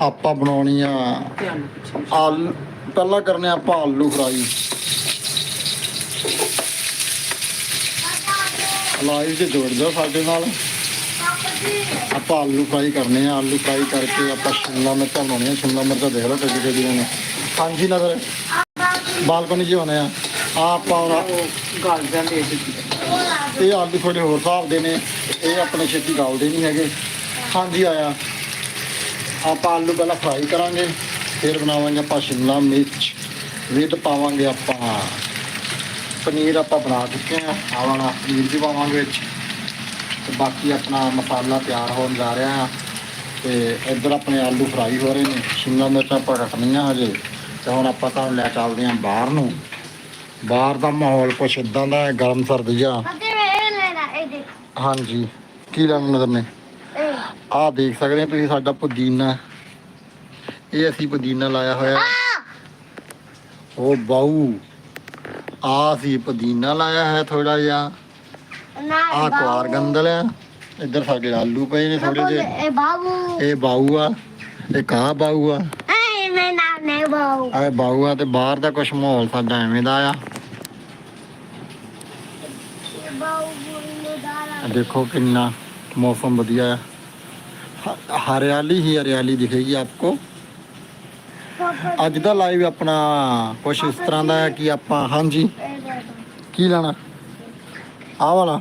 ਆਪਾਂ ਬਣਾਉਣੀ ਆ ਆਲੂ। ਪਹਿਲਾਂ ਕਰਨੇ ਆਪਾਂ ਆਲੂ ਫਰਾਈ। ਲਾਈਵ 'ਚ ਜੁੜ ਜਾਓ ਸਾਡੇ ਨਾਲ। ਆਪਾਂ ਆਲੂ ਫਰਾਈ ਕਰਨੇ ਆ। ਆਲੂ ਫਰਾਈ ਕਰਕੇ ਆਪਾਂ ਸ਼ਿਮਲਾ ਮਿਰਚ ਬਣਾਉਣੀਆਂ ਸ਼ਿਮਲਾ ਮਿਰਚਾਂ ਦੇਖ ਲਓ ਕਿੱਡੀ ਕਿੱਡੀਆਂ ਨੇ। ਹਾਂਜੀ ਨਜ਼ਰ ਬਾਲਕਨੀ 'ਚ ਹੋਣੇ ਆ। ਆਪਾਂ ਹੁਣ ਜਾਂਦੇ ਇਹ ਆਲੂ ਥੋੜੇ ਹੋਰ ਹਿਸਾਬ ਦੇ ਨੇ। ਇਹ ਆਪਣੇ ਛੇਤੀ ਗਾਲਦੇ ਨਹੀਂ ਹੈਗੇ। ਹਾਂਜੀ ਆਇਆ। ਆਪਾਂ ਆਲੂ ਪਹਿਲਾਂ ਫਰਾਈ ਕਰਾਂਗੇ ਫਿਰ ਬਣਾਵਾਂਗੇ ਆਪਾਂ ਸ਼ਿਮਲਾ ਮਿਰਚ ਵਿਦ ਪਾਵਾਂਗੇ ਆਪਾਂ ਪਨੀਰ ਆਪਾਂ ਬਣਾ ਚੁੱਕੇ ਆ ਆਵਾਂਗਾ ਪਨੀਰ ਵੀ ਪਾਵਾਂਗੇ ਵਿੱਚ। ਤੇ ਬਾਕੀ ਆਪਣਾ ਮਸਾਲਾ ਤਿਆਰ ਹੋਣ ਜਾ ਰਿਹਾ ਆ ਤੇ ਇੱਧਰ ਆਪਣੇ ਆਲੂ ਫਰਾਈ ਹੋ ਰਹੇ ਨੇ ਸ਼ਿਮਲਾ ਮਿਰਚਾਂ ਆਪਾਂ ਕੱਟਣੀਆਂ ਹਜੇ ਤੇ ਹੁਣ ਆਪਾਂ ਤੁਹਾਨੂੰ ਲੈ ਚੱਲਦੇ ਆਂ ਬਾਹਰ ਨੂੰ। ਬਾਹਰ ਦਾ ਮਾਹੌਲ ਕੁਛ ਇਦਾਂ ਦਾ ਹੈ ਗਰਮ ਸਰਦ ਦੇਖ। ਹਾਂਜੀ ਕੀ ਲੈਣਾ ਨਜ਼ਰ ਨੇ ਇਹ ਆਹ ਦੇਖ ਸਕਦੇ ਹੋ ਤੁਸੀਂ ਸਾਡਾ ਪੁਦੀਨਾ। ਇਹ ਅਸੀਂ ਪੁਦੀਨਾ ਲਾਇਆ ਹੋਇਆ। ਉਹ ਬਾਊ ਆ ਸੀ ਪੁਦੀਨਾ ਲਾਇਆ ਹੈ ਥੋੜਾ ਜਿਹਾ। ਆਹ ਕੁਆਰ ਗੰਦਲ ਆ। ਇੱਧਰ ਸਾਡੇ ਆਲੂ ਪਏ ਨੇ ਥੋੜੇ ਜਿਹੇ। ਇਹ ਬਾਬੂ ਇਹ ਬਾਊ ਆ। ਇਹ ਕਾ ਬਾਊ ਆ। ਮੈਂ ਨਾਮ ਨੇ ਬਾਬੂ ਇਹ ਬਾਊ ਆ ਤੇ ਬਾਹਰ ਦਾ ਕੁਛ ਮਾਹੌਲ ਸਾਡਾ ਐਵੇਂ ਦਾ ਆ। ਦੇਖੋ ਕਿੰਨਾ ਮੌਸਮ ਵਧੀਆ ਆ। ਹਰਿਆਲੀ ਹੀ ਹਰਿਆਲੀ ਦਿਖੇਗੀ ਆਪਕੋ। ਪਾਪਾ ਅੱਜ ਦਾ ਲਾਈਵ ਆਪਣਾ ਕੁਛ ਇਸ ਤਰ੍ਹਾਂ ਦਾ ਹੈ ਕਿ ਆਪਾਂ, ਹਾਂਜੀ। ਕੀ ਲੈਣਾ? ਆ ਵਾਲਾ।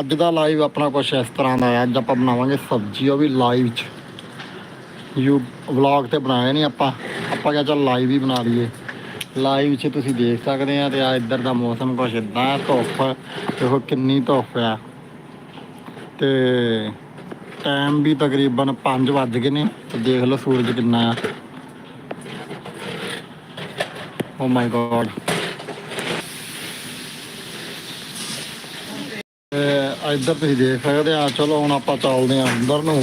ਅੱਜ ਦਾ ਲਾਈਵ ਆਪਣਾ ਕੁਛ ਇਸ ਤਰ੍ਹਾਂ ਦਾ ਹੈ। ਅੱਜ ਆਪਾਂ ਬਣਾਵਾਂਗੇ ਸਬਜ਼ੀ, ਉਹ ਵੀ ਲਾਈਵ 'ਚ। ਯੂ ਵਲੌਗ ਤੇ ਬਣਾਇਆ ਨਹੀਂ ਆਪਾਂ। ਆਪਾਂ ਕਿਹਾ ਚੱਲ ਲਾਈਵ ਹੀ ਬਣਾ ਲਈਏ। ਲਾਈਵ 'ਚ ਤੁਸੀਂ ਦੇਖ ਸਕਦੇ ਆ ਤੇ ਆ ਇੱਧਰ ਦਾ ਮੌਸਮ ਕੁਛ ਇਦਾਂ ਧੁੱਪ, ਦੇਖੋ ਕਿੰਨੀ ਧੁੱਪ ਆ। ਤੇ ਟਾਈਮ ਵੀ ਤਕਰੀਬਨ 5 ਵੱਜ ਗਏ ਨੇ, ਤੇ ਦੇਖ ਲਓ ਸੂਰਜ ਕਿੰਨਾ ਆ। ਓ ਮਾਈ ਗॉड ਇੱਧਰ ਤੁਸੀਂ ਦੇਖ ਸਕਦੇ ਆ, ਚਲੋ ਹੁਣ ਆਪਾਂ ਚੱਲਦੇ ਆ ਅੰਦਰ ਨੂੰ।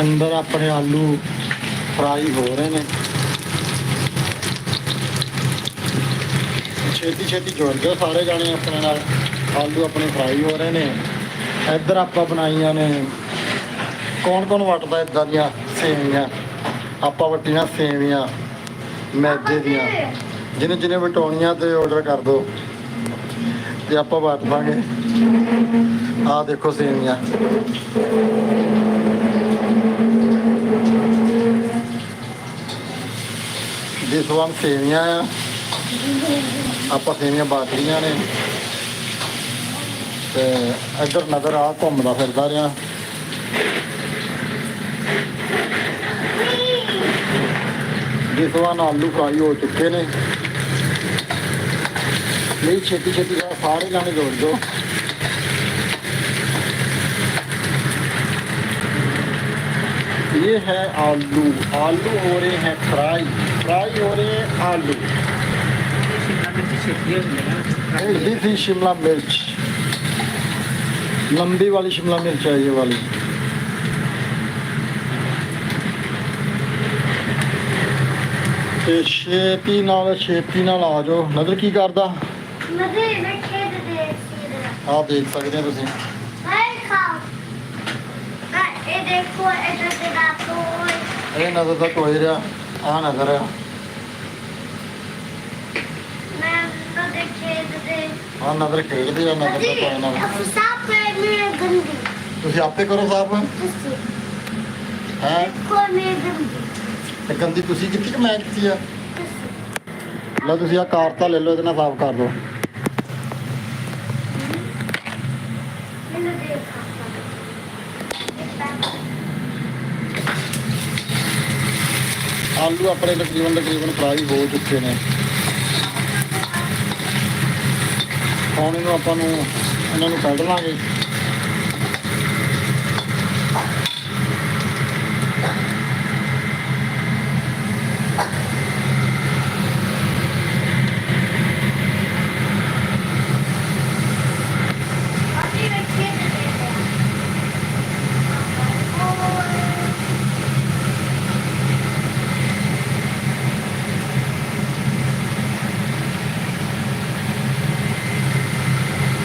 ਅੰਦਰ ਆਪਣੇ ਆਲੂ ਫਰਾਈ ਹੋ ਰਹੇ ਨੇ। ਛੇਤੀ ਛੇਤੀ ਜੁੜ ਗਏ ਸਾਰੇ ਜਾਣੇ ਆਪਣੇ ਨਾਲ। ਆਲੂ ਆਪਣੇ ਫਰਾਈ ਹੋ ਰਹੇ ਨੇ। ਇੱਧਰ ਆਪਾਂ ਬਣਾਈਆਂ ਨੇ। ਕੌਣ ਕੌਣ ਵਟਦਾ ਇਦਾਂ ਦੀਆਂ ਸੇਵੀਆਂ? ਆਪਾਂ ਵਟੀਆਂ ਸੇਵੀਆਂ, ਮੈਦੇ ਦੀਆਂ। ਜਿਹਨੇ ਜਿਹਨੇ ਵਟਾਉਣੀਆਂ ਤੇ ਆਰਡਰ ਕਰ ਦਿਓ। ਤੇ ਆਪਾਂ ਵਟ ਦਾਂਗੇ। ਆਹ ਦੇਖੋ ਸੇਵੀਆਂ। ਜਿਸ ਵਾਰ ਸੇਵੀਆਂ ਆ। ਆਪਾਂ ਸੇਵੀਆਂ ਬਾਟ ਰਹੀਆਂ ਨੇ ਤੇ ਇੱਧਰ ਨਜ਼ਰ ਆ ਘੁੰਮਦਾ ਫਿਰਦਾ ਰਿਹਾ ਜਿਸ ਵਾਰ ਆਲੂ ਫਰਾਈ ਹੋ ਚੁੱਕੇ ਨੇ ਨਹੀਂ ਛੇਤੀ ਛੇਤੀ ਨਾਲ ਸਾਰੇ ਜਾਣੇ ਜੋੜ ਦਿਓ ये है आलू आलू हो रहे हैं फ्राई फ्राई हो रहे हैं आलू ਸ਼ਿਮਲਾ ਮਿਰਚ ਛੇਤੀ ਹੋ ਜਾਂਦੀ ਹੈ ये थी शिमला मिर्च लंबी वाली शिमला मिर्च है ये वाली ਤੇ ਛੇਤੀ ਨਾਲ ਛੇਤੀ ਨਾਲ ਆ ਜਾਓ ਨਜ਼ਰ ਕੀ ਕਰਦਾ ਮਦੇ ਮੈਂ ਖੇਡ ਦੇ ਸੀ ਆਹ ਦੇਖ ਸਕਦੇ ਹੋ ਤੁਸੀਂ ਹਾਏ ਖਾਓ ਆ ਇਹ ਦੇਖੋ ਇਹ ਤੇ ਦਾ ਕੋਈ ਇਹ ਨਜ਼ਰ ਤਾਂ ਕੋਈ ਰਿਹਾ ਆਹ ਨਜ਼ਰ ਆ ਨਾ ਦੇ ਖੇਡ ਦੇ ਆਹ ਨਜ਼ਰ ਖੇਡਦੀ ਆ ਨਜ਼ਰ ਤਾਂ ਕੋਈ ਨਾ। ਸਾਫ਼ ਹੈ ਮੇਰੇ ਗੰਦੀ। ਤੁਸੀਂ ਆਪੇ ਕਰੋ ਸਾਫ਼। ਤੁਸੀਂ ਹੈ? ਕੋਈ ਮੇਰੇ ਗੰਦੀ। ਤੇ ਗੰਦੀ ਤੁਸੀਂ ਕਿੱਥੇ ਕਿ ਮੈਂ ਕੀਤੀ ਆ? ਲਓ ਤੁਸੀਂ ਆ ਕਾਰ ਤਾਂ ਲੈ ਲਓ ਇਹਦੇ ਨਾਲ ਸਾਫ਼ ਕਰ ਦਿਓ। ਦੇ ਆਲੂ ਆਪਣੇ ਤਕਰੀਬਨ ਤਕਰੀਬਨ ਫਰਾਈ ਹੋ ਚੁੱਕੇ ਨੇ। ਹੁਣ ਨੂੰ ਆਪਾਂ ਨੂੰ ਇਹਨਾਂ ਨੂੰ ਕੱਢ ਲਾਂਗੇ।